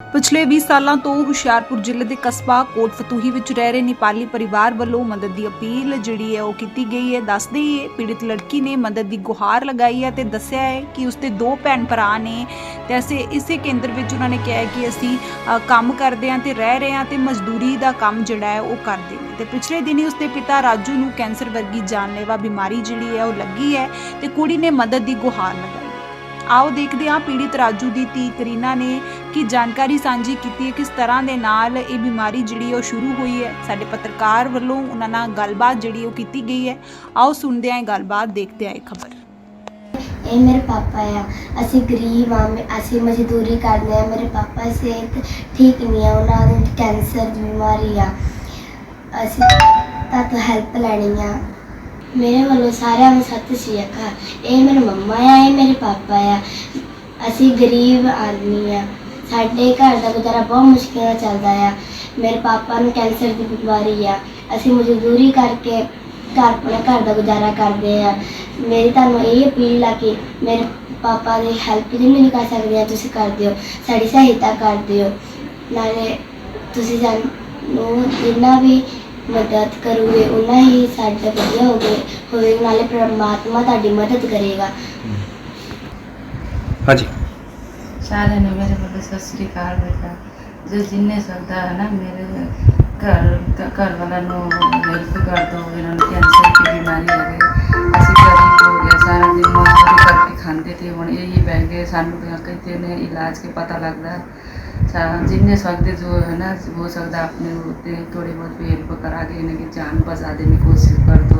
ਪਿਛਲੇ 20 ਸਾਲਾਂ ਤੋਂ ਹੁਸ਼ਿਆਰਪੁਰ ਜ਼ਿਲ੍ਹੇ ਦੇ ਕਸਬਾ ਕੋਟ ਫਤੂਹੀ ਵਿੱਚ ਰਹਿ ਰਹੇ ਨੇਪਾਲੀ ਪਰਿਵਾਰ ਵੱਲੋਂ ਮਦਦ ਦੀ ਅਪੀਲ ਜਿਹੜੀ ਹੈ ਉਹ ਕੀਤੀ ਗਈ ਹੈ। ਦੱਸਦੇ ਹੀ ਹੈ ਪੀੜਿਤ ਲੜਕੀ ਨੇ ਮਦਦ ਦੀ ਗੁਹਾਰ ਲਗਾਈ ਹੈ ਤੇ ਦੱਸਿਆ ਹੈ ਕਿ ਉਸਦੇ ਦੋ ਭੈਣ ਭਰਾ ਨੇ ਤੇ ਅਸੀਂ ਇਸੇ ਕੇਂਦਰ ਵਿੱਚ ਉਹਨਾਂ ਨੇ ਕਿਹਾ ਹੈ ਕਿ ਅਸੀਂ ਅ, ਕੰਮ ਕਰਦੇ ਹਾਂ ਤੇ ਰਹਿ ਰਹੇ ਹਾਂ ਤੇ ਮਜ਼ਦੂਰੀ ਦਾ ਕੰਮ ਜਿਹੜਾ ਹੈ ਉਹ ਕਰਦੇ ਨੇ। ਤੇ ਪਿਛਲੇ ਦਿਨੀ ਉਸਦੇ ਪਿਤਾ ਰਾਜੂ ਨੂੰ ਕੈਂਸਰ ਵਰਗੀ ਜਾਨਲੇਵਾ ਬਿਮਾਰੀ ਜਿਹੜੀ ਹੈ ਉਹ ਲੱਗੀ ਹੈ ਤੇ ਕੁੜੀ ਨੇ ਮਦਦ ਦੀ ਗੁਹਾਰ ਲਗਾਈ। ਆਓ ਦੇਖਦੇ ਹਾਂ ਪੀੜਿਤ ਰਾਜੂ ਦੀ ਧੀ ਕਰੀਨਾ ਨੇ ਕੀ ਜਾਣਕਾਰੀ ਸਾਂਝੀ ਕੀਤੀ ਹੈ ਕਿਸ ਤਰ੍ਹਾਂ ਦੇ ਨਾਲ ਇਹ ਬਿਮਾਰੀ ਜਿਹੜੀ ਉਹ ਸ਼ੁਰੂ ਹੋਈ ਹੈ। ਸਾਡੇ ਪੱਤਰਕਾਰ ਵੱਲੋਂ ਉਹਨਾਂ ਨਾਲ ਗੱਲਬਾਤ ਜਿਹੜੀ ਉਹ ਕੀਤੀ ਗਈ ਹੈ। ਆਓ ਸੁਣਦੇ ਹਾਂ ਇਹ ਗੱਲਬਾਤ, ਦੇਖਦੇ ਹਾਂ ਇਹ ਖਬਰ। ਇਹ ਮੇਰੇ ਪਾਪਾ ਆ। ਅਸੀਂ ਗਰੀਬ ਆ ਅਸੀਂ ਮਜ਼ਦੂਰੀ ਕਰਦੇ ਆ ਮੇਰੇ ਪਾਪਾ ਸਿਹਤ ਠੀਕ ਨਹੀਂ ਆ, ਉਹਨਾਂ ਨੂੰ ਕੈਂਸਰ ਦੀ ਬਿਮਾਰੀ ਆ। ਅਸੀਂ ਤਾਂ ਤੋਂ ਹੈਲਪ ਲੈਣੀ ਆ। ਮੇਰੇ ਵੱਲੋਂ ਸਾਰਿਆਂ ਨੂੰ ਸਤਿ ਸ਼੍ਰੀ ਅਕਾਲ। ਇਹ ਮੇਰੇ ਮੰਮਾ ਆ, ਇਹ ਮੇਰੇ ਪਾਪਾ ਆ। ਅਸੀਂ ਗਰੀਬ ਆਦਮੀ ਆ। ਸਾਡੇ ਘਰ ਦਾ ਗੁਜ਼ਾਰਾ ਬਹੁਤ ਮੁਸ਼ਕਿਲ ਨਾਲ ਚੱਲਦਾ ਆ। ਮੇਰੇ ਪਾਪਾ ਨੂੰ ਕੈਂਸਰ ਦੀ ਬਿਮਾਰੀ ਆ। ਅਸੀਂ ਮਜ਼ਦੂਰੀ ਕਰਕੇ ਘਰ ਆਪਣੇ ਘਰ ਦਾ ਗੁਜ਼ਾਰਾ ਕਰਦੇ ਆ। ਮੇਰੀ ਤੁਹਾਨੂੰ ਇਹ ਅਪੀਲ ਆ ਕਿ ਮੇਰੇ ਪਾਪਾ ਦੀ ਹੈਲਪ ਜਿੰਨੀ ਵੀ ਕਰ ਸਕਦੇ ਆ, ਤੁਸੀਂ ਕਰ ਦਿਓ। ਸਾਡੀ ਸਹਾਇਤਾ ਕਰ ਦਿਓ। ਨਾਲੇ ਤੁਸੀਂ ਸਾਨੂੰ ਜਿੰਨਾ ਵੀ ਮਦਦ ਕਰੋਗੇ ਉਨਾ ਹੀ ਸਾਡਾ ਵਧੀਆ ਹੋਵੇ ਹੋਵੇ ਨਾਲੇ ਪ੍ਰਮਾਤਮਾ ਤੁਹਾਡੀ ਮਦਦ ਕਰੇਗਾ। ਹਾਂਜੀ। सारे ने मेरे बोले तो सत श्रीकाल बेटा। जो जिन्ने सकता है ना, मेरे घर घर वाला नो हेल्प कर दो इन्होंने कैंसर की बीमारी है असं गरीब हो गया, सारा दिन मजदूरी करके खाते थे हम यही बह गए, सानू तो कहते ने इलाज के पता लगता है जिन्ने सकते जो है ना हो सकता अपने थोड़ी बहुत भी हेल्प करा के इन्हें जान बचा देने की कोशिश कर दो।